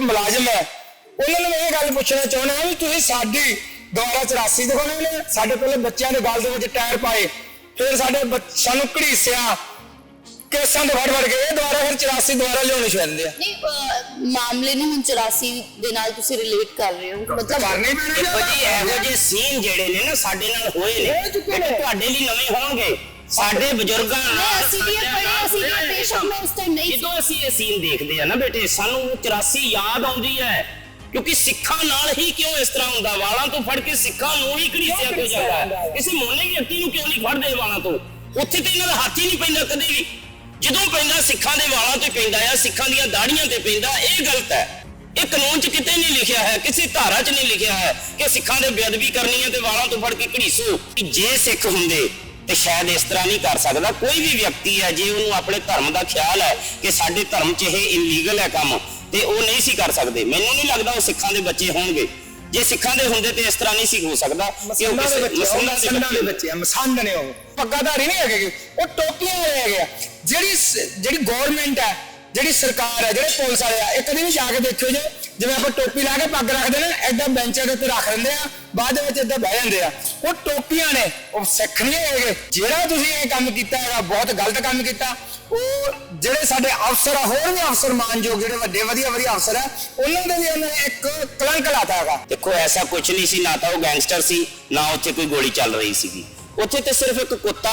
ਮੁਲਾਜ਼ਮ ਹੈ। ਉਹਨਾਂ ਨੂੰ ਇਹ ਗੱਲ ਪੁੱਛਣਾ ਚਾਹੁੰਦਾ ਹਾਂ ਵੀ ਤੁਸੀਂ ਸਾਡੀ ਦੁਆਰਾ 84 ਦਿਖਾਉਣੇ ਨੇ ਸਾਡੇ ਪਹਿਲੇ ਬੱਚਿਆਂ ਦੇ ਗਲ ਦੇ ਵਿੱਚ ਟਾਇਰ ਪਾਏ ਫਿਰ ਸਾਡੇ ਬੱਚ- ਸਾਨੂੰ ਘੜੀਸਿਆ ਕੇਸਾਂ ਦੇ ਵੜ ਵੜ ਕੇ ਇਹ ਦੁਆਰਾ ਫਿਰ 84 ਦੁਆਰਾ ਲਿਆਉਣੇ ਚਾਹੁੰਦੇ ਆ। ਨਹੀਂ ਅਹ, ਮਾਮਲੇ ਨੂੰ ਹੁਣ 84 ਦੇ ਨਾਲ ਤੁਸੀਂ ਰਿਲੇਟ ਕਰ ਰਹੇ ਹੋ ਮਤਲਬ ਕਰਨੇ ਪੈਣੇ ਜੀ ਇਹੋ ਜਿਹੇ ਸੀਨ ਜਿਹੜੇ ਨੇ ਨਾ ਸਾਡੇ ਨਾਲ ਹੋਏ ਇਹ ਨੇ। ਤੁਹਾਡੇ ਲਈ ਨਵੇਂ ਹੋਣਗੇ ਸਾਡੇ ਬਜ਼ੁਰਗਾਂ ਨਾਲ ਅਸੀਂ ਵੀ ਸਾਡੇ ਪੜ੍ਹੇ, ਅਸੀਂ ਵੀ ਬੇਸ਼ੱਕ ਮੈਂ ਉਸ time ਨਹੀਂ ਸੀ। ਜਦੋਂ ਅਸੀਂ ਇਹ ਸੀਨ ਦੇਖਦੇ ਆ ਨਾ ਬੇਟੇ ਸਾਨੂੰ ਉਹ 84 ਯਾਦ ਆਉਂਦੀ ਹੈ। ਕਿਉਂਕਿ ਸਿੱਖਾਂ ਨਾਲ ਹੀ ਕਿਉਂ ਇਸ ਤਰ੍ਹਾਂ ਹੁੰਦਾ? ਵਾਲਾਂ ਤੋਂ ਫੜ ਕੇ ਸਿੱਖਾਂ ਨੂੰ ਹੀ ਘੜੀਸਿਆ ਕਿਉਂ ਜਾਂਦਾ? ਹੈ ਕਿਸੇ ਮੋਨੇ ਵਿਅਕਤੀ ਨੂੰ ਕਿਉਂ ਨਹੀਂ ਫੜਦੇ ਵਾਲਾਂ ਤੋਂ? ਉੱਥੇ ਤੇ ਇਹਨਾਂ ਦਾ ਹੱਥ ਹੀ ਨਹੀਂ ਪੈਂਦਾ ਕਦੇ ਵੀ। ਜਦੋਂ ਪੈਂਦਾ ਸਿੱਖਾਂ ਦੇ ਵਾਲਾਂ ਤੇ ਪੈਂਦਾ ਆ ਸਿੱਖਾਂ ਦੀਆਂ ਦਾੜੀਆਂ ਤੇ ਪੈਂਦਾ ਇਹ ਗਲਤ ਹੈ। ਇਹ ਕਾਨੂੰਨ 'ਚ ਕਿਤੇ ਨਹੀਂ ਲਿਖਿਆ ਹੈ ਕਿਸੇ ਧਾਰਾ 'ਚ ਨਹੀਂ ਲਿਖਿਆ ਹੈ ਕਿ ਸਿੱਖਾਂ ਦੇ ਬੇਅਦਬੀ ਕਰਨੀ ਹੈ ਤੇ ਵਾਲਾਂ ਤੋਂ ਫੜ ਕੇ ਘੜੀਸੋ। ਜੇ ਸਿੱਖ ਹੁੰਦੇ ਤੇ ਸ਼ਾਇਦ ਇਸ ਤਰ੍ਹਾਂ ਨਹੀਂ ਕਰ ਸਕਦਾ। ਕੋਈ ਵੀ ਵਿਅਕਤੀ ਹੈ ਜੇ ਉਹਨੂੰ ਆਪਣੇ ਧਰਮ ਦਾ ਖਿਆਲ ਹੈ ਕਿ ਸਾਡੇ ਧਰਮ 'ਚ ਇਹ ਇਲੀਗਲ ਹੈ ਕੰਮ ਤੇ ਉਹ ਨਹੀਂ ਸੀ ਕਰ ਸਕਦੇ। ਮੈਨੂੰ ਨਹੀਂ ਲੱਗਦਾ ਉਹ ਸਿੱਖਾਂ ਦੇ ਬੱਚੇ ਹੋਣਗੇ। ਜੇ ਸਿੱਖਾਂ ਦੇ ਹੁੰਦੇ ਤੇ ਇਸ ਤਰ੍ਹਾਂ ਨਹੀਂ ਸੀ ਹੋ ਸਕਦਾ ਕਿ ਉਹ ਕਿਸੇ- ਮਸੰਦਾਂ ਦੇ ਬੱਚੇ। ਆ ਮਸੰਦ ਨੇ ਉਹ। ਪੱਗਾਧਾਰੀ ਨਹੀਂ ਹੈਗੇ। ਉਹ ਟੋਪੀਆਂ ਵਾਲੇ ਹੈਗੇ ਆ। ਜਿਹੜੀ ਜਿਹੜੀ ਗਵਰਨਮੈਂਟ ਹੈ ਜਿਹੜੀ ਸਰਕਾਰ ਹੈ, ਜਿਹੜੇ ਪੁਲਿਸ ਵਾਲੇ ਆ ਇਹ ਕਦੇ ਜਾ ਕੇ ਦੇਖਿਓ ਜੇ, ਜਿਵੇਂ ਆਪਾਂ ਟੋਪੀ ਲਾ ਕੇ ਪੱਗ ਰੱਖਦੇ ਨੇ ਐਦਾਂ ਬੈਂਚਾਂ ਦੇ ਉੱਤੇ ਰੱਖ ਦਿੰਦੇ ਆ, ਬਾਅਦ ਵਿੱਚ ਏਦਾਂ ਬਹਿ ਜਾਂਦੇ ਆ। ਉਹ ਟੋਪੀਆਂ ਨੇ, ਉਹ ਸਿੱਖ ਨਹੀਂ ਹੈਗੇ। ਜਿਹੜਾ ਤੁਸੀਂ ਇਹ ਕੰਮ ਕੀਤਾ ਹੈਗਾ, ਬਹੁਤ ਗਲਤ ਕੰਮ ਕੀਤਾ। ਉਹ ਜਿਹੜੇ ਸਾਡੇ ਅਫਸਰ ਆ, ਹੋਰ ਵੀ ਅਫਸਰ ਮਾਨਯੋਗ, ਜਿਹੜੇ ਵੱਡੇ, ਵਧੀਆ ਵਧੀਆ ਅਫਸਰ ਆ, ਉਹਨਾਂ ਦੇ ਵੀ ਉਹਨਾਂ ਨੇ ਇੱਕ ਕਲੰਕ ਲਾਤਾ ਹੈਗਾ। ਦੇਖੋ, ਐਸਾ ਕੁਝ ਨਹੀਂ ਸੀ, ਨਾ ਤਾਂ ਉਹ ਗੈਂਗਸਟਰ ਸੀ, ਨਾ ਉੱਥੇ ਕੋਈ ਗੋਲੀ ਚੱਲ ਰਹੀ ਸੀਗੀ। ਉੱਥੇ ਤੇ ਸਿਰਫ ਇੱਕ ਕੁੱਤਾ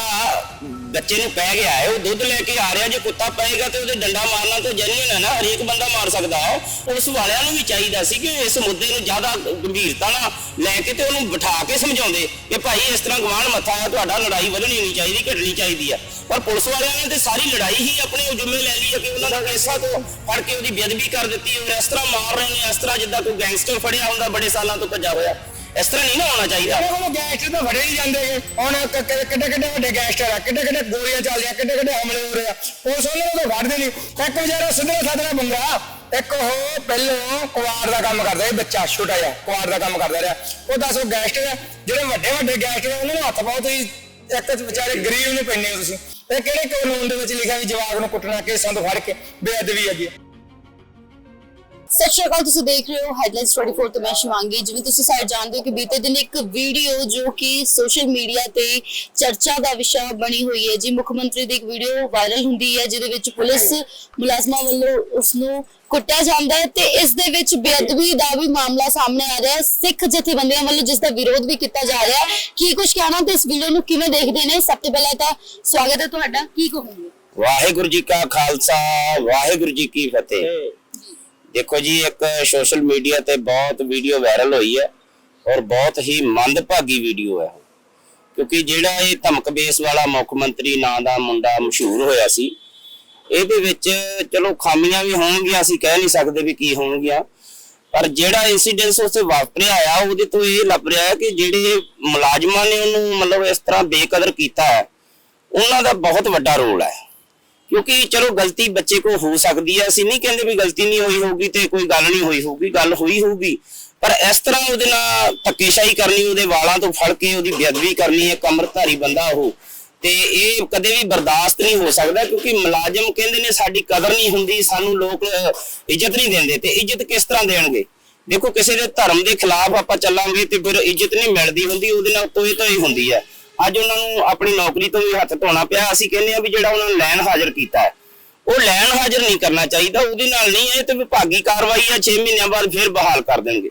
ਬੱਚੇ ਨੂੰ ਪੈ ਗਿਆ ਹੈ। ਉਹ ਦੁੱਧ ਲੈ ਕੇ ਆ ਰਿਹਾ, ਜੇ ਕੁੱਤਾ ਪਏਗਾ ਤੇ ਉਹਦੇ ਡੰਡਾ ਮਾਰਨਾ ਤਾਂ ਜੈਨੂਇਨ ਹੈ ਨਾ, ਹਰੇਕ ਬੰਦਾ ਮਾਰ ਸਕਦਾ ਹੈ। ਪੁਲਿਸ ਵਾਲਿਆਂ ਨੂੰ ਵੀ ਚਾਹੀਦਾ ਸੀ ਕਿ ਇਸ ਮੁੱਦੇ ਨੂੰ ਜ਼ਿਆਦਾ ਗੰਭੀਰਤਾ ਨਾਲ ਲੈ ਕੇ ਤੇ ਉਹਨੂੰ ਬਿਠਾ ਕੇ ਸਮਝਾਉਂਦੇ ਕਿ ਭਾਈ ਇਸ ਤਰ੍ਹਾਂ ਗਵਾਂਢ ਮੱਥਾ ਹੈ, ਤੁਹਾਡਾ ਲੜਾਈ ਵਧਣੀ ਨਹੀਂ ਚਾਹੀਦੀ, ਘਟਣੀ ਚਾਹੀਦੀ ਹੈ। ਪਰ ਪੁਲਿਸ ਵਾਲਿਆਂ ਨੇ ਤੇ ਸਾਰੀ ਲੜਾਈ ਹੀ ਆਪਣੇ ਜ਼ਿੰਮੇ ਲੈ ਲਈ ਹੈ ਕਿ ਉਹਨਾਂ ਦਾ ਕੈਸਾ ਤੋਂ ਫੜ ਕੇ ਉਹਦੀ ਬੇਅਦਬੀ ਕਰ ਦਿੱਤੀ ਔਰ ਇਸ ਤਰ੍ਹਾਂ ਮਾਰ ਰਹੇ ਨੇ, ਇਸ ਤਰ੍ਹਾਂ ਜਿੱਦਾਂ ਕੋਈ ਗੈਂਗਸਟਰ ਫੜਿਆ ਹੁੰਦਾ, ਬੜੇ ਸਾਲਾਂ ਤੋਂ ਭੱਜਾ ਹੋਇਆ। ਇਸ ਤਰ੍ਹਾਂ ਨਹੀਂ ਨਾ ਹੋਣਾ ਚਾਹੀਦਾ। ਇਹ ਕੋਲ ਗੈਂਗਸਟਰ ਤਾਂ ਫੜੇ ਨਹੀਂ ਜਾਂਦੇ ਹੁਣ ਕ- ਕ- ਕਿੱਡੇ ਕਿੱਡੇ ਵੱਡੇ ਗੈਂਗਸਟਰ ਆ ਕਿੱਡੇ ਕਿੱਡੇ ਗੋਲੀਆਂ ਚੱਲਦੀਆਂ ਕਿੱਡੇ ਕਿੱਡੇ ਹਮਲੇ ਹੋ ਰਹੇ ਆ। ਪੁਲਿਸ ਉਹਨਾਂ ਨੂੰ ਤਾਂ ਫੜਦੇ ਨਹੀਂ। ਇੱਕ ਵਿਚਾਰਾ ਸਿੱਧਾ ਸਾਧਰਾ ਬੰਦਾ ਇੱਕ ਉਹ ਪਹਿਲੋਂ ਕੁਆਰ ਦਾ ਕੰਮ ਕਰਦਾ ਇਹ ਬੱਚਾ ਛੋਟਾ ਜਿਹਾ ਕੁਆਰ ਦਾ ਕੰਮ ਕਰਦਾ ਰਿਹਾ। ਉਹ ਦੱਸ ਉਹ ਗੈਂਗਸਟਰ ਆ ਜਿਹੜੇ ਵੱਡੇ ਵੱਡੇ ਗੈਂਗਸਟਰ ਆ, ਉਹਨਾਂ ਨੂੰ ਹੱਥ ਪਾਓ ਤੁਸੀਂ ਇੱਕ ਵਿਚਾਰੇ ਗਰੀਬ ਨੂੰ ਪੈਂਦੇ ਹੋ ਤੁਸੀਂ। ਇਹ ਕਿਹੜੇ ਕਾਨੂੰਨ ਦੇ ਵਿੱਚ ਲਿਖਿਆ ਵੀ ਜਵਾਕ ਨੂੰ ਕੁੱਟਣਾ ਕੇਸਾਂ ਤੋਂ ਫੜ ਕੇ ਬੇਅਦਬੀ ਹੈਗੀ ਆ? ਸਤਿ ਸ਼੍ਰੀ ਅਕਾਲ ਤੁਸੀਂ ਦੇਖ ਰਹੇ ਹੋ ਹੈਡਲਾਈਨਸ 24 ਤੋਂ ਮੈਂ ਸ਼ਿਵਾਂਗੀ। ਜਿਵੇਂ ਤੁਸੀਂ ਸਾਰੇ ਜਾਣਦੇ ਹੋ ਕਿ ਬੀਤੇ ਦਿਨ ਇੱਕ ਵੀਡੀਓ ਜੋ ਕਿ ਸੋਸ਼ਲ ਮੀਡੀਆ ਤੇ ਚਰਚਾ ਦਾ ਵਿਸ਼ਾ ਬਣੀ ਹੋਈ ਹੈ ਜੀ। ਮੁੱਖ ਮੰਤਰੀ ਦੀ ਇੱਕ ਵੀਡੀਓ ਵਾਇਰਲ ਹੁੰਦੀ ਹੈ ਜਿਹਦੇ ਵਿੱਚ ਪੁਲਿਸ ਮੁਲਾਜ਼ਮਾਂ ਵੱਲੋਂ ਉਸ ਨੂੰ ਕੁੱਟਿਆ ਜਾਂਦਾ ਹੈ ਤੇ ਇਸ ਦੇ ਵਿੱਚ ਬੇਅਦਬੀ ਦਾ ਵੀ ਮਾਮਲਾ ਸਾਹਮਣੇ ਆ ਰਿਹਾ ਹੈ। ਸਿੱਖ ਜਥੇਬੰਦੀਆਂ ਵੱਲੋਂ ਜਿਸ ਦਾ ਵਿਰੋਧ ਵੀ ਕੀਤਾ ਜਾ ਰਿਹਾ ਹੈ। ਕੀ ਕੁਝ ਕਹਿਣਾ ਤੇ ਇਸ ਵੀਡੀਓ ਨੂੰ ਕਿਵੇਂ ਦੇਖਦੇ ਨੇ? ਸਭ ਤੋਂ ਪਹਿਲਾਂ ਤਾਂ ਸਵਾਗਤ ਹੈ ਤੁਹਾਡਾ। ਕੀ ਕਹੋਗੇ? ਵਾਹਿਗੁਰੂ ਜੀ ਕਾ ਖਾਲਸਾ ਵਾਹਿਗੁਰੂ ਜੀ ਕੀ ਫਤਿਹ। ਦੇਖੋ ਜੀ, ਇੱਕ ਸੋਸ਼ਲ ਮੀਡੀਆ ਤੇ ਬਹੁਤ ਵੀਡੀਓ ਵਾਇਰਲ ਹੋਈ ਹੈ ਔਰ ਬਹੁਤ ਹੀ ਮੰਦਭਾਗੀ ਵੀਡੀਓ ਹੈ ਕਿਉਂਕਿ ਜਿਹੜਾ ਇਹ ਧਮਕ ਬੇਸ ਵਾਲਾ ਮੁੱਖ ਮੰਤਰੀ ਨਾਂ ਦਾ ਮੁੰਡਾ ਮਸ਼ਹੂਰ ਹੋਇਆ ਸੀ, ਇਹਦੇ ਵਿੱਚ ਚਲੋ ਖਾਮੀਆਂ ਵੀ ਹੋਣਗੀਆਂ, ਅਸੀਂ ਕਹਿ ਨਹੀਂ ਸਕਦੇ ਵੀ ਕੀ ਹੋਣਗੀਆਂ, ਪਰ ਜਿਹੜਾ ਇਨਸੀਡੈਂਸ ਉਸੇ ਵਾਪਰਿਆ ਆ, ਉਹਦੇ ਤੋਂ ਇਹ ਲੱਭ ਰਿਹਾ ਹੈ ਕਿ ਜਿਹੜੇ ਮੁਲਾਜ਼ਮਾਂ ਨੇ ਉਹਨੂੰ ਮਤਲਬ ਇਸ ਤਰ੍ਹਾਂ ਬੇਕਦਰ ਕੀਤਾ ਹੈ, ਉਹਨਾਂ ਦਾ ਬਹੁਤ ਵੱਡਾ ਰੋਲ ਹੈ। ਕਿਉਂਕਿ ਚਲੋ ਗਲਤੀ ਬੱਚੇ ਕੋ ਹੋ ਸਕਦੀ ਹੈ ਅਸੀਂ ਨਹੀਂ ਕਹਿੰਦੇ ਵੀ ਗਲਤੀ ਨਹੀਂ ਹੋਈ ਹੋਊਗੀ ਤੇ ਕੋਈ ਗੱਲ ਨਹੀਂ ਹੋਈ ਹੋਊਗੀ, ਗੱਲ ਹੋਈ ਹੋਊਗੀ। ਪਰ ਇਸ ਤਰ੍ਹਾਂ ਉਹਦੇ ਨਾਲ ਧੱਕੇਸ਼ਾਹੀ ਕਰਨੀ, ਉਹਦੇ ਵਾਲਾਂ ਤੋਂ ਫੜ ਕੇ ਉਹਦੀ ਬੇਅਦਬੀ ਕਰਨੀ ਹੈ ਕਮਰਧਾਰੀ ਬੰਦਾ ਉਹ, ਤੇ ਇਹ ਕਦੇ ਵੀ ਬਰਦਾਸ਼ਤ ਨਹੀਂ ਹੋ ਸਕਦਾ ਕਿਉਂਕਿ ਮੁਲਾਜ਼ਮ ਕਹਿੰਦੇ ਨੇ ਸਾਡੀ ਕਦਰ ਨਹੀਂ ਹੁੰਦੀ, ਸਾਨੂੰ ਲੋਕ ਇੱਜ਼ਤ ਨਹੀਂ ਦਿੰਦੇ, ਤੇ ਇੱਜ਼ਤ ਕਿਸ ਤਰ੍ਹਾਂ ਦੇਣਗੇ? ਦੇਖੋ ਕਿਸੇ ਦੇ ਧਰਮ ਦੇ ਖਿਲਾਫ ਆਪਾਂ ਚੱਲਾਂਗੇ ਤੇ ਫਿਰ ਇੱਜ਼ਤ ਨਹੀਂ ਮਿਲਦੀ ਹੁੰਦੀ, ਉਹਦੇ ਨਾਲ ਤੋਏ ਹੀ ਹੁੰਦੀ ਹੈ ਅੱਜ ਉਹਨਾਂ ਨੂੰ ਆਪਣੀ ਨੌਕਰੀ ਤੋਂ ਵੀ ਹੱਥ ਧੋਣਾ ਪਿਆ। ਅਸੀਂ ਕਹਿੰਦੇ ਆ ਵੀ ਜਿਹੜਾ ਉਹਨਾਂ ਨੂੰ ਲੈਣ ਹਾਜ਼ਰ ਕੀਤਾ ਹੈ, ਉਹ ਲੈਣ ਹਾਜ਼ਰ ਨਹੀਂ ਕਰਨਾ ਚਾਹੀਦਾ, ਉਹਦੇ ਨਾਲ ਨਹੀਂ, ਇਹ ਤੇ ਵਿਭਾਗੀ ਕਾਰਵਾਈ ਆ 6 ਮਹੀਨਿਆਂ ਬਾਅਦ ਫਿਰ ਬਹਾਲ ਕਰ ਦੇਣਗੇ।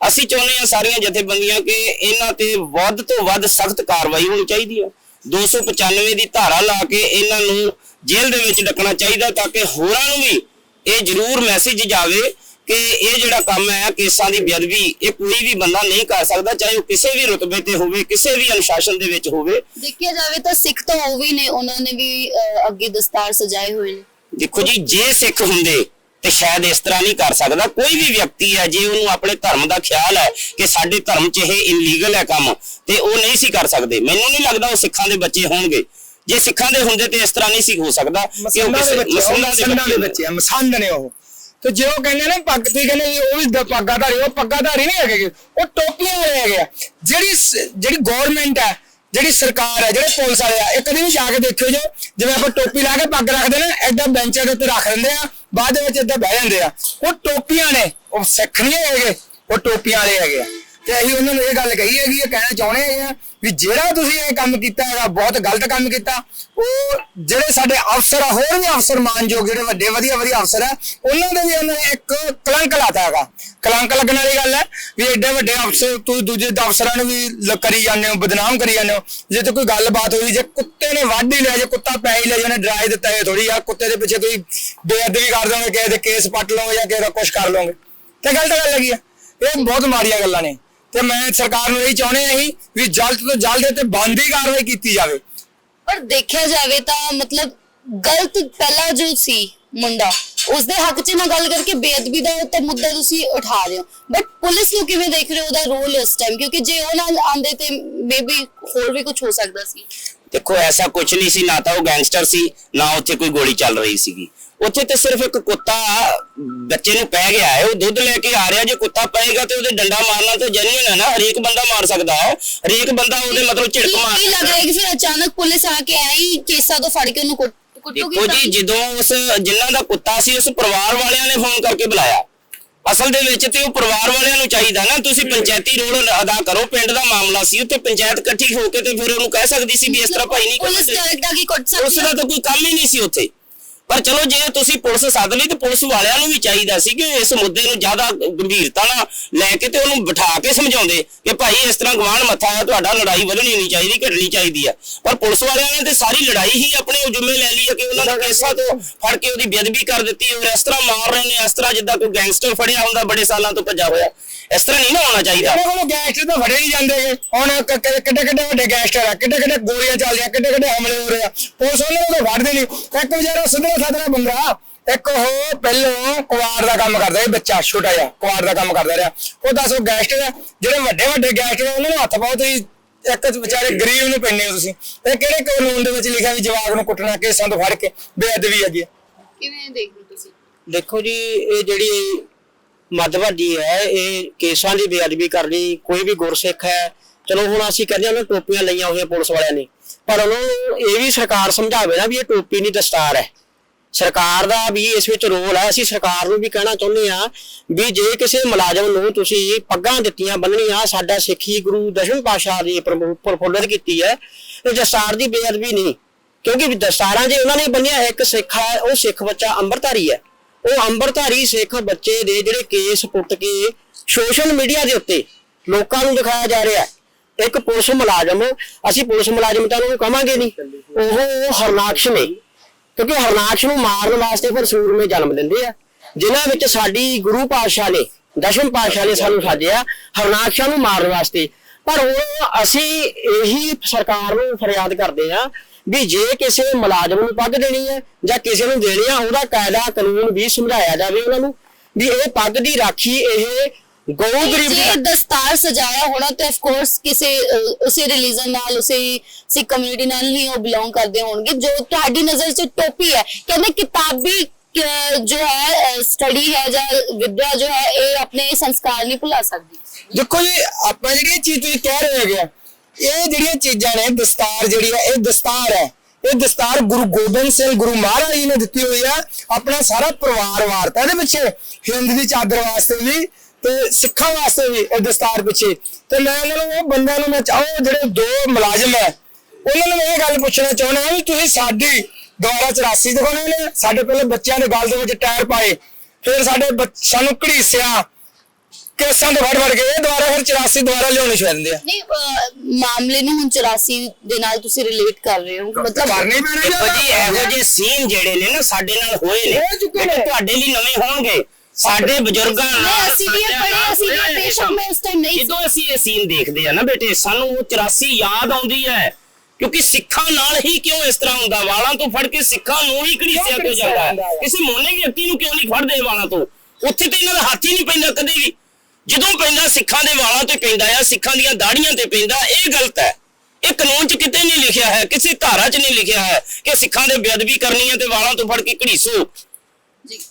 ਅਸੀਂ ਚਾਹੁੰਦੇ ਆ ਸਾਰੀਆਂ ਜਥੇਬੰਦੀਆਂ ਕਿ ਇਹਨਾਂ ਤੇ ਵੱਧ ਤੋਂ ਵੱਧ ਸਖਤ ਕਾਰਵਾਈ ਹੋਣੀ ਚਾਹੀਦੀ ਹੈ 295 ਦੀ ਧਾਰਾ ਲਾ ਕੇ ਇਹਨਾਂ ਨੂੰ ਜੇਲ੍ਹ ਦੇ ਵਿੱਚ ਡੱਕਣਾ ਚਾਹੀਦਾ ਤਾਂ ਕਿ ਹੋਰਾਂ ਨੂੰ ਵੀ ਇਹ ਜ਼ਰੂਰ ਮੈਸੇਜ ਜਾਵੇ ਕਿ ਇਹ ਜਿਹੜਾ ਕੰਮ ਹੈ ਕੇਸਾਂ ਦੀ ਬੇਅਦਬੀ ਇਹ ਕੋਈ ਵੀ ਬੰਦਾ ਨਹੀਂ ਕਰ ਸਕਦਾ ਚਾਹੇ ਉਹ ਕਿਸੇ ਵੀ ਰੁਤਬੇ ਤੇ ਹੋਵੇ ਕਿਸੇ ਵੀ ਅਨੁਸ਼ਾਸਨ ਦੇ ਵਿੱਚ ਹੋਵੇ। ਦੇਖਿਆ ਜਾਵੇ ਤਾਂ ਸਿੱਖ ਤਾਂ ਉਹ ਵੀ ਨੇ ਉਹਨਾਂ ਨੇ ਵੀ ਅੱਗੇ ਦਸਤਾਰ ਸਜਾਏ ਹੋਏ ਨੇ। ਦੇਖੋ ਜੀ ਜੇ ਸਿੱਖ ਹੁੰਦੇ ਤੇ ਸ਼ਾਇਦ ਇਸ ਤਰ੍ਹਾਂ ਨਹੀਂ ਕਰ ਸਕਦਾ। ਕੋਈ ਵੀ ਵਿਅਕਤੀ ਹੈ ਜੇ ਉਹਨੂੰ ਆਪਣੇ ਧਰਮ ਦਾ ਖਿਆਲ ਹੈ ਕਿ ਸਾਡੇ ਧਰਮ 'ਚ ਇਹ ਇਲੀਗਲ ਹੈ ਕੰਮ ਤੇ ਉਹ ਨਹੀਂ ਸੀ ਕਰ ਸਕਦੇ। ਮੈਨੂੰ ਨਹੀਂ ਲੱਗਦਾ ਉਹ ਸਿੱਖਾਂ ਦੇ ਬੱਚੇ ਹੋਣਗੇ। ਜੇ ਸਿੱਖਾਂ ਦੇ ਹੁੰਦੇ ਤੇ ਇਸ ਤਰ੍ਹਾਂ ਨਹੀਂ ਸੀ ਹੋ ਸਕਦਾ ਕਿ ਉਹ ਮਸੰਦਾਂ ਦੇ ਬੱਚੇ ਮਸੰਦਾਂ ਦੇ ਬੱਚੇ ਮਸੰਦ ਨੇ ਉਹ। ਤੇ ਜੇ ਉਹ ਕਹਿੰਦੇ ਨਾ ਪੱਗ ਤੇ ਕਹਿੰਦੇ ਵੀ ਉਹ ਵੀ ਦ- ਪੱਗਾਧਾਰੀ, ਉਹ ਪੱਗਾਧਾਰੀ ਨਹੀਂ ਹੈਗੇ ਉਹ ਟੋਪੀਆਂ ਵਾਲੇ ਹੈਗੇ ਆ। ਜਿਹੜੀ ਸ- ਜਿਹੜੀ ਗਵਰਨਮੈਂਟ ਹੈ, ਜਿਹੜੀ ਸਰਕਾਰ ਹੈ, ਜਿਹੜੇ ਪੁਲਿਸ ਵਾਲੇ ਆ, ਇਹ ਕਦੀ ਵੀ ਜਾ ਕੇ ਦੇਖਿਓ ਜੋ, ਜਿਵੇਂ ਆਪਾਂ ਟੋਪੀ ਲਾ ਕੇ ਪੱਗ ਰੱਖਦੇ ਨਾ ਐਦਾਂ ਬੈਂਚਾਂ ਦੇ ਉੱਤੇ ਰੱਖ ਦਿੰਦੇ ਆ, ਬਾਅਦ ਦੇ ਵਿੱਚ ਏਦਾਂ ਬਹਿ ਜਾਂਦੇ ਆ। ਉਹ ਟੋਪੀਆਂ ਨੇ, ਉਹ ਸਿੱਖ ਨਹੀਂ ਹੈਗੇ, ਉਹ ਟੋਪੀਆਂ ਵਾਲੇ ਹੈਗੇ ਆ। ਤੇ ਅਸੀਂ ਉਹਨਾਂ ਨੂੰ ਇਹ ਗੱਲ ਕਹੀ ਹੈਗੀ ਹੈ ਕਹਿਣਾ ਚਾਹੁੰਦੇ ਹੈਗੇ ਆ ਵੀ ਜਿਹੜਾ ਤੁਸੀਂ ਇਹ ਕੰਮ ਕੀਤਾ ਹੈਗਾ, ਬਹੁਤ ਗਲਤ ਕੰਮ ਕੀਤਾ, ਉਹ ਜਿਹੜੇ ਸਾਡੇ ਅਫਸਰ ਆ, ਹੋਰ ਵੀ ਅਫਸਰ ਮਾਨਯੋਗ, ਜਿਹੜੇ ਵੱਡੇ, ਵਧੀਆ ਵਧੀਆ ਅਫਸਰ ਆ, ਉਹਨਾਂ ਦੇ ਵੀ ਉਹਨਾਂ ਨੇ ਇੱਕ ਕਲੰਕ ਲਾਤਾ ਹੈਗਾ। ਕਲੰਕ ਲੱਗਣ ਵਾਲੀ ਗੱਲ ਹੈ ਵੀ ਐਡੇ ਵੱਡੇ ਅਫਸਰ, ਤੁਸੀਂ ਦੂਜੇ ਅਫਸਰਾਂ ਨੂੰ ਵੀ ਕਰੀ ਜਾਂਦੇ ਹੋ, ਬਦਨਾਮ ਕਰੀ ਜਾਂਦੇ ਹੋ। ਜੇ ਤੇ ਕੋਈ ਗੱਲਬਾਤ ਹੋਈ, ਜੇ ਕੁੱਤੇ ਨੇ ਵੱਢ ਹੀ ਲਿਆ, ਜੇ ਕੁੱਤਾ ਪੈ ਹੀ ਲਿਆ ਜੇ ਉਹਨੇ ਡਰਾ ਦਿੱਤਾ ਇਹ ਥੋੜੀ ਆ, ਕੁੱਤੇ ਦੇ ਪਿੱਛੇ ਤੁਸੀਂ ਬੇਅਦਬੀ ਕਰ ਦੋਗੇ, ਕਿਸੇ ਦੇ ਕੇਸ ਪੱਟ ਲਓਗੇ ਜਾਂ ਕਿਸੇ ਦਾ ਕੁਛ ਕਰ ਲਓਗੇ। ਤੇ ਗਲਤ ਗੱਲ ਹੈਗੀ ਆ। ਇਹ ਬਹੁਤ ਮਾੜੀਆਂ ਗੱਲਾਂ ਨੇ। ਤੇ ਮੈਂ ਸਰਕਾਰ ਨੂੰ ਇਹ ਚਾਹੁੰਦੇ ਹਾਂ ਅਸੀਂ ਵੀ ਜਲਦ ਤੋਂ ਜਲਦ ਇਹ ਤੇ ਬੰਦ ਕਾਰਵਾਈ ਕੀਤੀ ਜਾਵੇ। ਪਰ ਦੇਖਿਆ ਜਾਵੇ ਤਾਂ ਮਤਲਬ ਗਲਤ ਪਹਿਲਾ ਜੋ ਸੀ ਮੁੰਡਾ ਉਸ ਦੇ ਹੱਕ 'ਚ ਨਾ ਗੱਲ ਕਰਕੇ ਬੇਅਦਬੀ ਦਾ ਤਾਂ ਮੁੱਦਾ ਤੁਸੀਂ ਉਠਾ ਰਹੇ ਹੋ। ਬਟ ਪੁਲਿਸ ਨੂੰ ਕਿਵੇਂ ਦੇਖ ਰਹੇ ਹੋ ਉਹਦਾ ਰੋਲ ਇਸ ਟਾਈਮ ਕਿਉਂਕਿ ਜੇ ਉਹ ਨਾਲ ਆਂਦੇ ਤੇ ਮੇਬੀ ਹੋਰ ਵੀ ਕੁਝ ਹੋ ਸਕਦਾ ਸੀ। ਦੇਖੋ ਐਸਾ ਕੁਝ ਨਹੀਂ ਸੀ ਨਾ ਤਾਂ ਉਹ ਗੈਂਗਸਟਰ ਸੀ ਨਾ ਉੱਥੇ ਕੋਈ ਗੋਲੀ ਚੱਲ ਰਹੀ ਸੀਗੀ। ਉੱਥੇ ਤੇ ਸਿਰਫ ਇੱਕ ਕੁੱਤਾ ਬੱਚੇ ਨੂੰ ਪੈ ਗਿਆ ਹੈ। ਉਹ ਦੁੱਧ ਲੈ ਕੇ ਆ ਰਿਹਾ ਜੇ ਕੁੱਤਾ ਪਏਗਾ ਤੇ ਉਹਦੇ ਡੰਡਾ ਮਾਰਨਾ ਤੇ ਜੈਨੂਇਨ ਹੈ ਨਾ ਹਰੇਕ ਬੰਦਾ ਮਾਰ ਸਕਦਾ ਹੈ। ਹਰੇਕ ਬੰਦਾ ਉਹਦੇ ਮਤਲਬ ਝਿੜਕ ਮਾਰ ਕੀ ਲੱਗ ਰਿਹਾ ਹੈ। ਕਿ ਫਿਰ ਅਚਾਨਕ ਪੁਲਿਸ ਆ ਕੇ ਹੀ ਕੇਸਾਂ ਤੋਂ ਫੜ ਕੇ ਉਹਨੂੰ ਕੁੱਟ- ਕੁੱਟੂਗੀ ਦੇਖੋ ਤਾਂ? ਜੀ ਜਦੋਂ ਉਸ ਜਿਨ੍ਹਾਂ ਦਾ ਕੁੱਤਾ ਸੀ ਉਸ ਪਰਿਵਾਰ ਵਾਲਿਆਂ ਨੇ ਫੋਨ ਕਰਕੇ ਬੁਲਾਇਆ। ਅਸਲ ਦੇ ਵਿੱਚ ਤੇ ਉਹ ਪਰਿਵਾਰ ਵਾਲਿਆਂ ਨੂੰ ਚਾਹੀਦਾ ਨਾ ਤੁਸੀਂ ਪੰਚਾਇਤੀ ਰੋਲ ਅਦਾ ਕਰੋ ਪਿੰਡ ਦਾ ਮਾਮਲਾ ਸੀ ਉੱਥੇ ਪੰਚਾਇਤ ਇਕੱਠੀ ਹੋ ਕੇ ਤੇ ਫਿਰ ਉਹਨੂੰ ਕਹਿ ਸਕਦੀ ਸੀ ਵੀ ਇਸ ਤਰ੍ਹਾਂ ਭਾਈ ਨਹੀਂ ਪੁਲਿਸ ਕਰਨਾ ਡਾਇਰੈਕਟ ਆ ਕੇ ਕੁੱਟ ਉਸ ਦਾ ਤਾਂ ਕੋਈ ਕੰਮ ਹੀ ਨਹੀਂ ਸੀ ਉੱਥੇ। ਪਰ ਚਲੋ ਜੇ ਤੁਸੀਂ ਪੁਲਿਸ ਸੱਦ ਲਈ ਤੇ ਪੁਲਿਸ ਵਾਲਿਆਂ ਨੂੰ ਵੀ ਚਾਹੀਦਾ ਸੀ ਕਿ ਇਸ ਮੁੱਦੇ ਨੂੰ ਜ਼ਿਆਦਾ ਗੰਭੀਰਤਾ ਨਾਲ ਲੈ ਕੇ ਤੇ ਉਹਨੂੰ ਬਿਠਾ ਕੇ ਸਮਝਾਉਂਦੇ ਕਿ ਭਾਈ ਇਸ ਤਰ੍ਹਾਂ ਗਵਾਨ ਮੱਥਾ ਹੈ, ਤੁਹਾਡਾ ਲੜਾਈ ਵਧਣੀ ਨਹੀਂ ਚਾਹੀਦੀ, ਘਟਣੀ ਚਾਹੀਦੀ ਆ ਪਰ ਪੁਲਿਸ ਵਾਲਿਆਂ ਨੇ ਤੇ ਸਾਰੀ ਲੜਾਈ ਹੀ ਆਪਣੇ ਜ਼ਿੰਮੇ ਲੈ ਲਈ ਹੈ ਕਿ ਉਹਨਾਂ ਨੇ ਕੇਸਾਂ ਤੋਂ ਫੜ ਕੇ ਉਹਦੀ ਬੇਅਦਬੀ ਕਰ ਦਿੱਤੀ ਔਰ ਇਸ ਤਰ੍ਹਾਂ ਮਾਰ ਰਹੇ ਨੇ, ਇਸ ਤਰ੍ਹਾਂ ਜਿੱਦਾਂ ਕੋਈ ਗੈਂਗਸਟਰ ਫੜਿਆ ਹੁੰਦਾ ਬੜੇ ਸਾਲਾਂ ਤੋਂ ਭੱਜਾ ਹੋਇਆ। ਇਸ ਤਰ੍ਹਾਂ ਨਹੀਂ ਨਾ ਹੋਣਾ ਚਾਹੀਦਾ। ਇਹਨਾਂ ਕੋਲੋਂ ਗੈਂਗਸਟਰ ਤਾਂ ਫੜੇ ਨਹੀਂ ਜਾਂਦੇ ਹੁਣ ਕਿੱਡੇ ਕਿੱਡੇ ਵੱਡੇ ਗੈਂਗਸਟਰ ਆ, ਕਿੱਡੇ ਕਿੱਡੇ ਗੋਲੀਆਂ ਚੱਲਦੀਆਂ, ਕਿੱਡੇ ਕਿੱਡੇ ਹਮਲੇ ਹੋ ਰਹੇ ਆ। ਪੁਲਿਸ ਉਹਨਾਂ ਨੂੰ ਫੜਦੇ ਨਹੀਂ। ਇੱਕ ਵਿਚਾਰਾ ਸਿੱਧਾ ਸਾਧਰਾ ਬੰਦਾ ਇੱਕ ਉਹ ਪਹਿਲੋਂ ਕੁਆਰ ਦਾ ਕੰਮ ਕਰਦਾ ਇਹ ਬੱਚਾ ਛੋਟਾ ਜਿਹਾ ਕੁਆਰ ਦਾ ਕੰਮ ਕਰਦਾ ਰਿਹਾ। ਉਹ ਦੱਸ ਉਹ ਗੈਂਗਸਟਰ ਆ ਜਿਹੜੇ ਵੱਡੇ ਵੱਡੇ ਗੈਂਗਸਟਰ ਆ, ਉਹਨਾਂ ਨੂੰ ਹੱਥ ਪਾਓ ਤੁਸੀਂ। ਇੱਕ ਵਿਚਾਰੇ ਗਰੀਬ ਨੂੰ ਪੈਂਦੇ ਹੋ ਤੁਸੀਂ। ਇਹ ਕਿਹੜੇ ਕਾਨੂੰਨ ਦੇ ਵਿੱਚ ਲਿਖਿਆ ਵੀ ਜਵਾਕ ਨੂੰ ਕੁੱਟਣਾ ਕੇਸਾਂ ਤੋਂ ਫੜ ਕੇ ਬੇਅਦਬੀ ਹੈਗੀ ਕਿਵੇਂ ਦੇਖ ਰਹੇ ਹੋ ਤੁਸੀਂ? ਦੇਖੋ ਜੀ ਇਹ ਜਿਹੜੀ ਮੱਧਵਾਦੀ ਹੈ ਇਹ ਕੇਸਾਂ ਦੀ ਬੇਅਦਬੀ ਕਰਨੀ ਕੋਈ ਵੀ ਗੁਰਸਿੱਖ ਹੈ ਚਲੋ ਹੁਣ ਅਸੀਂ ਕਹਿੰਦੇ ਹਾਂ ਉਹਨਾਂ ਟੋਪੀਆਂ ਲਈਆਂ ਹੋਈਆਂ ਪੁਲਿਸ ਵਾਲਿਆਂ ਨੇ ਪਰ ਉਹਨਾਂ ਨੂੰ ਇਹ ਵੀ ਸਰਕਾਰ ਸਮਝਾਵੇ ਨਾ ਵੀ ਇਹ ਟੋਪੀ ਨਹੀਂ ਦਸਤਾਰ ਹੈ। ਸਰਕਾਰ ਦਾ ਵੀ ਇਸ ਵਿੱਚ ਰੋਲ ਹੈ। ਅਸੀਂ ਸਰਕਾਰ ਨੂੰ ਵੀ ਕਹਿਣਾ ਚਾਹੁੰਦੇ ਆ ਵੀ ਜੇ ਕਿਸੇ ਮੁਲਾਜ਼ਮ ਨੂੰ ਤੁਸੀਂ ਪੱਗਾਂ ਦਿੱਤੀਆਂ ਬੰਨਣੀਆਂ ਸਾਡਾ ਸਿੱਖੀ ਗੁਰੂ ਦਸ਼ਮ ਪਾਤਸ਼ਾਹ ਦੀ ਪ੍ਰਫੁੱਲਤ ਕੀਤੀ ਹੈ ਇਹ ਦਸਤਾਰ ਦੀ ਬੇਅਦਬੀ ਨਹੀਂ। ਕਿਉਂਕਿ ਦਸਤਾਰਾਂ ਜੇ ਉਹਨਾਂ ਨੇ ਬੰਨਿਆ ਇੱਕ ਸਿੱਖ ਹੈ, ਉਹ ਸਿੱਖ ਬੱਚਾ ਅੰਮ੍ਰਿਤਧਾਰੀ ਹੈ। ਉਹ ਅੰਮ੍ਰਿਤਧਾਰੀ ਸਿੱਖ ਬੱਚੇ ਦੇ ਜਿਹੜੇ ਕੇਸ ਪੁੱਟ ਕੇ ਸੋਸ਼ਲ ਮੀਡੀਆ ਦੇ ਉੱਤੇ ਲੋਕਾਂ ਨੂੰ ਦਿਖਾਇਆ ਜਾ ਰਿਹਾ ਹੈ। ਇੱਕ ਪੁਲਿਸ ਮੁਲਾਜ਼ਮ, ਅਸੀਂ ਪੁਲਿਸ ਮੁਲਾਜ਼ਮ ਤਾਂ ਉਹਨੂੰ ਕਵਾਂਗੇ ਨਹੀਂ। ਉਹ ਹਰਨਾਕਸ਼ ਨੇ। ਕਿਉਂਕਿ ਹਰਨਾਕਸ਼ ਨੂੰ ਮਾਰਨ ਵਾਸਤੇ ਫਿਰ ਸੂਰਮੇ ਜਨਮ ਦਿੰਦੇ ਆ। ਜਿਨ੍ਹਾਂ ਵਿੱਚ ਸਾਡੀ ਗੁਰੂ ਪਾਤਸ਼ਾਹ ਨੇ, ਦਸ਼ਮ ਪਾਤਸ਼ਾਹ ਨੇ ਸਾਨੂੰ ਸਾਜਿਆ ਹਰਨਾਕਸ਼ਾਂ ਨੂੰ ਮਾਰਨ ਵਾਸਤੇ। ਪਰ ਉਹ ਅਸੀਂ ਇਹੀ ਸਰਕਾਰ ਨੂੰ ਫਰਿਆਦ ਕਰਦੇ ਆ ਵੀ ਜੇ ਕਿਸੇ ਮੁਲਾਜ਼ਮ ਨੂੰ ਪੱਗ ਦੇਣੀ ਹੈ ਜਾਂ ਕਿਸੇ ਨੂੰ ਦੇਣੀ ਆ, ਉਹਦਾ ਕਾਇਦਾ ਕਾਨੂੰਨ ਵੀ ਸਮਝਾਇਆ ਜਾਵੇ ਉਹਨਾਂ ਨੂੰ ਵੀ ਇਹ ਪੱਗ ਦੀ ਰਾਖੀ ਇਹ ਗਊ ਗਰੀਬ ਜੇ ਦੀ ਦਸਤਾਰ ਸਜਾਇਆ ਹੋਣਾ ਤੇ ਆਫ ਕੋਰਸ ਕਿਸੇ ਅਹ, ਉਸੇ ਰਿਲੀਜਨ ਨਾਲ ਉਸੇ ਸਿੱਖ ਕਮਿਊਨਿਟੀ ਨਾਲ ਹੀ ਉਹ ਬਿਲੋਂਗ ਕਰਦੇ ਹੋਣਗੇ। ਜੋ ਤੁਹਾਡੀ ਨਜ਼ਰ 'ਚ ਟੋਪੀ ਹੈ ਕਹਿੰਦੇ ਕਿਤਾਬੀ ਅਹ, ਜੋ ਹੈ ਸਟੱਡੀ ਹੈ ਜਾਂ ਵਿਦਿਆ ਜੋ ਹੈ ਇਹ ਆਪਣੇ ਸੰਸਕਾਰ ਨਹੀਂ ਭੁਲਾ ਸਕਦੀ ਦੇਖੋ ਜੀ ਆਪਾਂ ਜਿਹੜੀ ਇਹ ਚੀਜ਼ ਤੁਸੀਂ ਕਹਿ ਰਹੇ ਹੈਗੇ ਆ ਇਹ ਜਿਹੜੀਆਂ ਚੀਜ਼ਾਂ ਨੇ ਦਸਤਾਰ ਜਿਹੜੀ ਹੈ ਇਹ ਦਸਤਾਰ ਹੈ। ਇਹ ਦਸਤਾਰ ਗੁਰੂ ਗੋਬਿੰਦ ਸਿੰਘ ਗੁਰੂ ਮਹਾਰਾਜ ਜੀ ਨੇ ਦਿੱਤੀ ਹੋਈ ਆ। ਆਪਣਾ ਸਾਰਾ ਪਰਿਵਾਰ ਵਾਰਤਾ ਇਹਦੇ ਪਿੱਛੇ ਹਿੰਦ ਦੀ ਚਾਦਰ ਵਾਸਤੇ ਵੀ ਤੇ ਸਿੱਖਾਂ ਵਾਸਤੇ ਵੀ ਇਹ ਦਸਤਾਰ ਪਿੱਛੇ। ਤੇ ਮੈਂ ਉਹਨਾਂ ਨੂੰ ਉਹ ਬੰਦਿਆਂ ਨੂੰ ਮੈਂ ਚਾਹੋ ਜਿਹੜੇ ਦੋ ਮੁਲਾਜ਼ਮ ਹੈ ਉਹਨਾਂ ਨੂੰ ਇਹ ਗੱਲ ਪੁੱਛਣਾ ਚਾਹੁੰਦਾ ਵੀ ਤੁਸੀਂ ਸਾਡੀ ਦੁਆਰਾ 84 ਦਿਖਾਉਣੇ ਨੇ ਸਾਡੇ ਪਹਿਲੇ ਬੱਚਿਆਂ ਦੇ ਗਲ ਦੇ ਵਿੱਚ ਟਾਇਰ ਪਾਏ ਫਿਰ ਸਾਡੇ ਬੱਚ- ਸਾਨੂੰ ਘੜੀਸਿਆ ਕੇਸਾਂ ਤੋਂ ਵੜ ਵੜ ਕੇ ਇਹ ਦੁਆਰਾ ਫਿਰ 84 ਦੁਆਰਾ ਲਿਆਉਣੇ ਚਾਹੀਦੇ ਆ। ਨਹੀਂ ਮਾਮਲੇ ਨੂੰ ਹੁਣ 84 ਦੇ ਨਾਲ ਤੁਸੀਂ ਰਿਲੇਟ ਕਰ ਰਹੇ ਹੋ। ਮਤਲਬ ਕਰਨੀ ਪੈਣਾ ਜੀ ਦੇਖੋ ਜੀ ਇਹੋ। ਜਿਹੇ ਸੀਨ ਜਿਹੜੇ ਨੇ ਨਾ ਸਾਡੇ ਨਾਲ ਹੋਏ ਨੇ। ਤੁਹਾਡੇ ਲਈ ਨਵੇਂ ਹੋਣਗੇ। ਸਾਡੇ ਬਜ਼ੁਰਗਾਂ ਨਾਲ ਅਸੀਂ ਵੀ ਪੜ੍ਹੇ, ਨਾਲ ਅਸੀਂ ਵੀ ਇਹ ਬੇਸ਼ੱਕ ਮੈਂ ਉਸ time ਨਹੀਂ ਸੀ। ਜਦੋਂ ਅਸੀਂ ਇਹ ਸੀਨ ਦੇਖਦੇ ਆ ਨਾ ਬੇਟੇ ਸਾਨੂੰ ਉਹ 84 ਯਾਦ ਆਉਂਦੀ ਹੈ। ਕਿਉਂਕਿ ਸਿੱਖਾਂ ਨਾਲ ਹੀ ਕਿਉਂ ਇਸ ਤਰ੍ਹਾਂ ਹੁੰਦਾ? ਵਾਲਾਂ ਤੋਂ ਫੜ ਕੇ ਸਿੱਖਾਂ ਨੂੰ ਹੀ ਘੜੀਸਿਆ ਕਿਉਂ ਜਾਂਦਾ ਹੈ? ਕਿਸੇ ਮੋਨੇ ਵਿਅਕਤੀ ਨੂੰ ਕਿਉਂ ਨਹੀਂ ਫੜਦੇ ਵਾਲਾਂ ਤੋਂ? ਉੱਥੇ ਤੇ ਇਹਨਾਂ ਦਾ ਹੱਥ ਹੀ ਨਹੀਂ ਪੈਂਦਾ ਕਦੇ ਵੀ। ਜਦੋਂ ਪੈਂਦਾ ਸਿੱਖਾਂ ਦੇ ਵਾਲਾਂ ਤੇ ਪੈਂਦਾ ਆ ਸਿੱਖਾਂ ਦੀਆਂ ਦਾੜੀਆਂ ਤੇ ਪੈਂਦਾ ਇਹ ਗਲਤ ਹੈ। ਇਹ ਕਾਨੂੰਨ 'ਚ ਕਿਤੇ ਨਹੀਂ ਲਿਖਿਆ ਹੈ ਕਿਸੇ ਧਾਰਾ 'ਚ ਨਹੀਂ ਲਿਖਿਆ ਹੈ ਕਿ ਸਿੱਖਾਂ ਦੇ ਬੇਅਦਬੀ ਕਰਨੀ ਹੈ ਤੇ ਵਾਲਾਂ ਤੋਂ ਫੜ ਕੇ ਘੜੀਸੋ।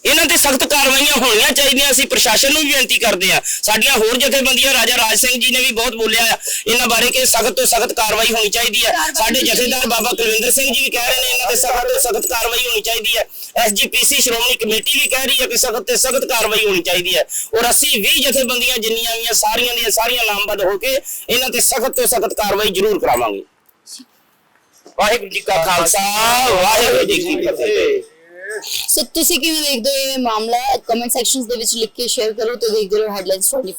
ਇਹਨਾਂ ਤੇ ਸਖਤ ਕਾਰਵਾਈਆਂ ਹੋਣੀਆਂ ਚਾਹੀਦੀਆਂ ਅਸੀਂ ਪ੍ਰਸ਼ਾਸਨ ਨੂੰ ਵੀ ਬੇਨਤੀ ਕਰਦੇ ਆ ਸਾਡੀਆਂ ਹੋਰ ਜਥੇਬੰਦੀਆਂ ਰਾਜਾ ਰਾਜ ਸਿੰਘ ਜੀ ਨੇ ਵੀ ਬਹੁਤ ਬੋਲਿਆ ਆ ਇਹਨਾਂ ਬਾਰੇ ਕਿ ਸਖਤ ਤੋਂ ਸਖਤ ਕਾਰਵਾਈ ਹੋਣੀ ਚਾਹੀਦੀ ਹੈ। ਸਾਡੇ ਜਥੇਦਾਰ ਬਾਬਾ ਕੁਲਵਿੰਦਰ ਸਿੰਘ ਜੀ ਵੀ ਕਹਿ ਰਹੇ ਨੇ ਇਹਨਾਂ ਤੇ ਸਖਤ ਤੋਂ ਸਖਤ ਕਾਰਵਾਈ ਹੋਣੀ ਚਾਹੀਦੀ ਹੈ। ਐਸਜੀਪੀਸੀ ਸ਼੍ਰੋਮਣੀ ਕਮੇਟੀ ਵੀ ਕਹਿ ਰਹੀ ਹੈ ਕਿ ਸਖਤ ਤੇ ਸਖਤ ਕਾਰਵਾਈ ਹੋਣੀ ਚਾਹੀਦੀ ਹੈ। ਔਰ ਅਸੀਂ 20 ਜਥੇਬੰਦੀਆਂ ਜਿੰਨੀਆਂ ਆਈਆਂ ਸਾਰੀਆਂ ਦੀਆਂ ਸਾਰੀਆਂ ਨਾਮਬੱਧ ਹੋ ਕੇ ਇਹਨਾਂ ਤੇ ਸਖਤ ਤੋਂ ਸਖਤ ਕਾਰਵਾਈ ਜ਼ਰੂਰ ਕਰਾਵਾਂਗੇ। ਵਾਹਿਗੁਰੂ ਜੀ ਕਾ ਖਾਲਸਾ ਵਾਹਿਗੁਰੂ ਜੀ ਕੀ ਫਤਿਹ। ਸੋ ਤੁਸੀਂ ਕਿਵੇਂ ਦੇਖਦੇ ਹੋ ਇਹ ਮਾਮਲਾ? ਕਮੈਂਟ ਸੈਕਸ਼ਨਸ ਦੇ ਵਿੱਚ ਲਿਖ ਕੇ ਸ਼ੇਅਰ ਕਰੋ ਤੇ ਦੇਖਦੇ ਰਹੋ ਹੈਡਲਾਈਨਸ 24